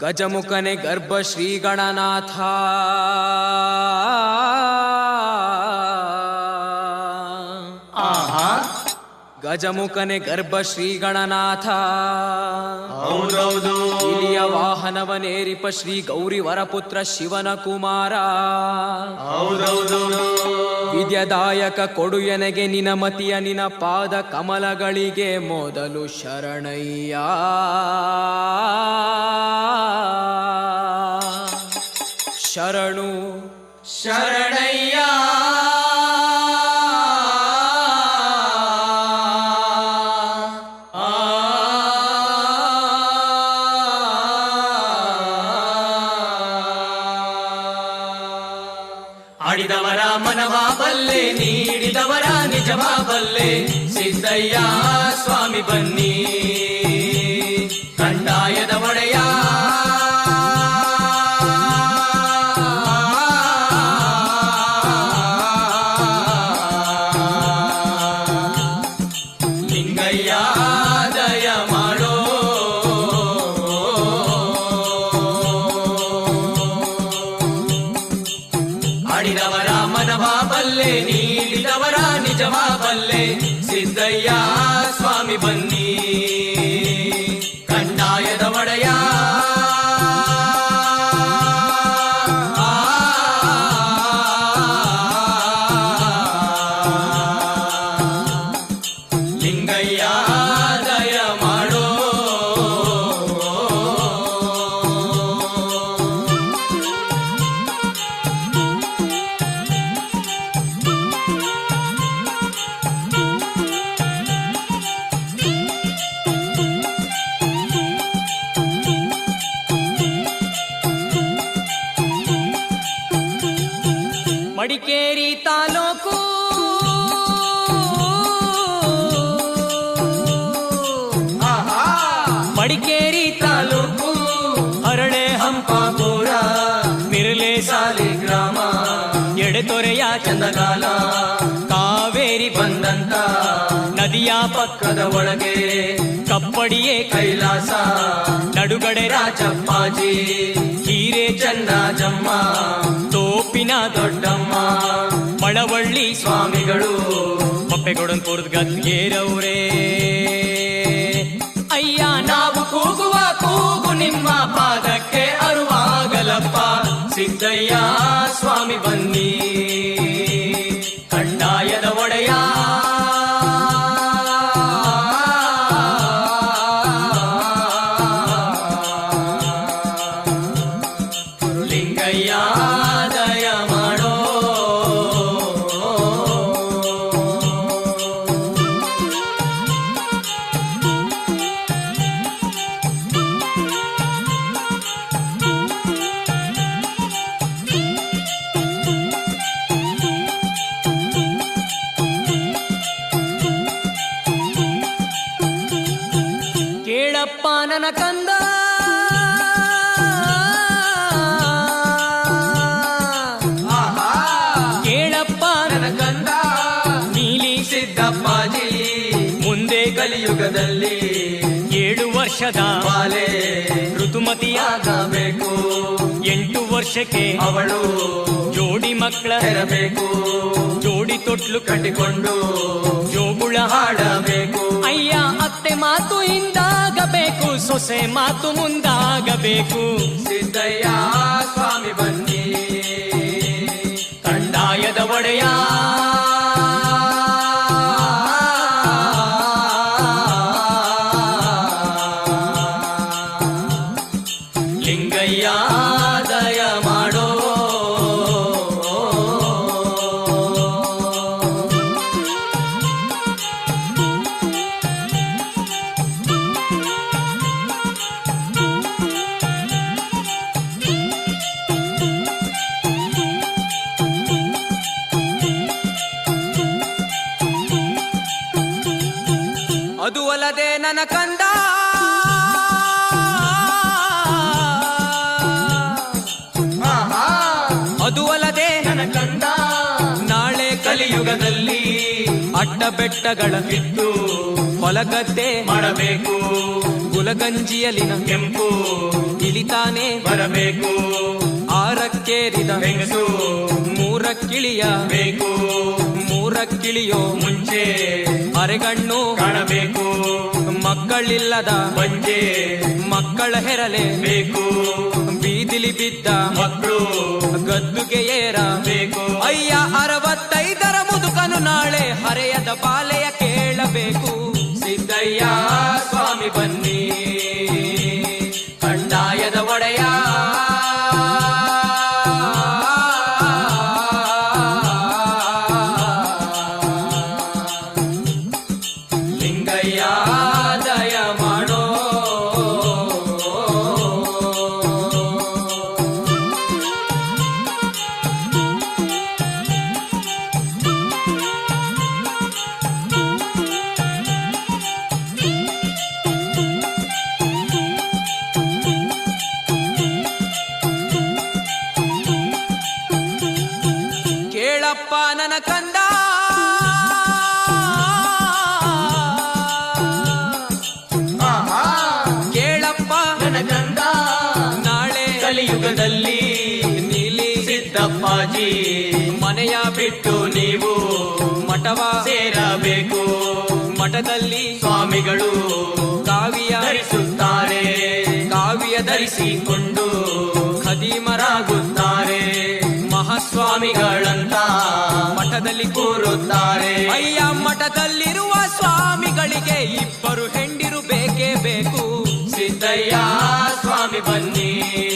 ಗಜಮುಖನೆ ಗರ್ಭ ಶ್ರೀ ಗಣನಾಥ ಆಹಾ. ಗಜಮುಖನೆ ಗರ್ಭ ಶ್ರೀ ಗಣನಾಥ ಹೌದೌದು. ಇಲಿಯ ವಾಹನವನೇರಿಪ ಶ್ರೀ ಗೌರಿ ವರಪುತ್ರ ಶಿವನ ಕುಮಾರ. ಹೌದೌದು. ವಿದ್ಯದಾಯಕ ಕೊಡು ಎನಗೆ ನಿನ ಮತಿಯ ನಿನ ಪಾದ ಕಮಲಗಳಿಗೆ ಮೊದಲು ಶರಣಯ್ಯ. ಶರಣು ಶರಣಯ್ಯ. ಆಡಿದವರ ಮನವ ಬಲ್ಲೆ ನೀಡಿದವರ ನಿಜವ ಬಲ್ಲೆ ಸಿದ್ದಯ್ಯ ಸ್ವಾಮಿ ಬನ್ನಿ ನೀಡಿದವರ ನಿಜವಾ ಬಲ್ಲೆ ಸಿದ್ದಯ್ಯ ಸ್ವಾಮಿ ಬನ್ನಿ. ಮಡಿಕೇರಿ ತಾಲೂಕು. ಮಡಿಕೇರಿ ತಾಲೂಕು. ಹರಳೆ ಹಂಪಾಪುರ. ಮಿರಲೆ ಸಾಲಿ ಗ್ರಾಮ. ಎಡೆತೊರೆಯ ಚಂದಗಾಲ. ಕಾವೇರಿ ಬಂದ ಬಂದಂತ. ನದಿಯ ಪಕ್ಕ ಪಕ್ಕದ ಒಳಗೆ ಕಪ್ಪಡಿಯೇ ಕೈಲಾಸ. ನಡುಗಡೆ ರಾಜ ರಾಜಪ್ಪಾಜಿ. ಹೀರೆ ಚಂದ ಚನ್ನಜಮ್ಮ ತೋಪಿನ ದೊಡ್ಡ ಸ್ವಾಮಿಗಳು. ಮಪ್ಪೆಗೊಡನ್ಪುರದ ಗದ್ಗೇರವ್ರೇ. ಅಯ್ಯ ನಾವು ಕೂಗುವ ಕೂಗು ನಿಮ್ಮ ಪಾದಕ್ಕೆ ಅರುವಾಗಲಪ್ಪ. ಸಿದ್ದಯ್ಯ ಸ್ವಾಮಿ ಬನ್ನಿ. ಕೇಳಪ್ಪ ನನ್ನ ಕಂದ. ಕೇಳಪ್ಪ ನನ್ನ ನನ್ನ ಕಂದ. ನೀಲಿ. ಸಿದ್ದಪ್ಪಾಜಿ ಮುಂದೆ ಕಲಿಯುಗದಲ್ಲಿ ಏಳು ವರ್ಷದ ಬಾಲೆ ಋತುಮತಿಯಾಗಬೇಕು ಎಂಟು ವರ್ಷಕ್ಕೆ ಅವಳು ಜೋಡಿ ಮಕ್ಕಳ ಇರಬೇಕು ಜೋಡಿ ತೊಟ್ಲು ಕಟ್ಟಿಕೊಂಡು ಜೋಗುಳ ಹಾಡಬೇಕು. ಅಯ್ಯ ಅತ್ತೆ ಮಾತು ಹಿಂದಾಗಬೇಕು ಸೊಸೆ ಮಾತು ಮುಂದಾಗಬೇಕು. ಸಿದ್ದಯ್ಯ ಸ್ವಾಮಿ ಬನ್ನಿ. ನನ್ನ ಕಂದ ಅದು ಅಲ್ಲದೆ ನನ್ನ ಕಂದ ನಾಳೆ ಕಲಿಯುಗದಲ್ಲಿ ಅಡ್ಡ ಬೆಟ್ಟಗಳ ಬಿದ್ದು ಹೊಲಗದ್ದೆ ಮಾಡಬೇಕು. ಗುಲಗಂಜಿಯಲಿನ ಕೆಂಪು. ಇಳಿತಾನೆ ಬರಬೇಕು. ಆರಕ್ಕೇರಿದ ಹೆಂಗಸು ಮೂರಕ್ಕಿಳಿಯ ಬೇಕು. ಮೂರಕ್ಕಿಳಿಯೋ ಮುಂಚೆ. ಅರೆಗಣ್ಣು ಕಾಣಬೇಕು. ಮಕ್ಕಳಿಲ್ಲದ ಬಂಜೆ ಮಕ್ಕಳ ಹೆರಲೆ. ಬೇಕು. ಬೀದಿಲಿ ಬಿದ್ದ ಮಕ್ಕಳು. ಗದ್ದುಗೆ ಏರಬೇಕು ಅಯ್ಯ ಅರವತ್ತೈದರ ಮುದುಕನು ನಾಳೆ ಹರೆಯದ ಬಾಲೆಯ ಕೇಳಪ್ಪ ನನ್ನ ಕಂದ ಕೇಳಪ್ಪ ನನ್ನ ಕಂದ ನಾಳೆ ಕಲಿಯುಗದಲ್ಲಿ ನೀಲಿ ಸಿದ್ದಪ್ಪಾಜಿ. ಮನೆಯ ಬಿಟ್ಟು ನೀವು ಮಠವ ಸೇರಬೇಕು. ಮಠದಲ್ಲಿ ಸ್ವಾಮಿಗಳು ಕಾವ್ಯ ಧರಿಸುತ್ತಾರೆ. ಕಾವ್ಯ ಧರಿಸಿ ಧರಿಸಿಕೊಂಡು ಖದೀಮರಾಗುತ್ತಾರೆ. ಮಹಾಸ್ವಾಮಿಗಳ ಸ್ವಾಮಿಗಳಂತ ಮಠದಲ್ಲಿ ಕೂರುತ್ತಾರೆ. ಅಯ್ಯ ಮಠದಲ್ಲಿರುವ ಸ್ವಾಮಿಗಳಿಗೆ ಇಬ್ಬರು ಹೆಂಡಿರು ಬೇಕೇ ಬೇಕು. ಸಿದ್ದಯ್ಯ ಸ್ವಾಮಿ ಬನ್ನಿ.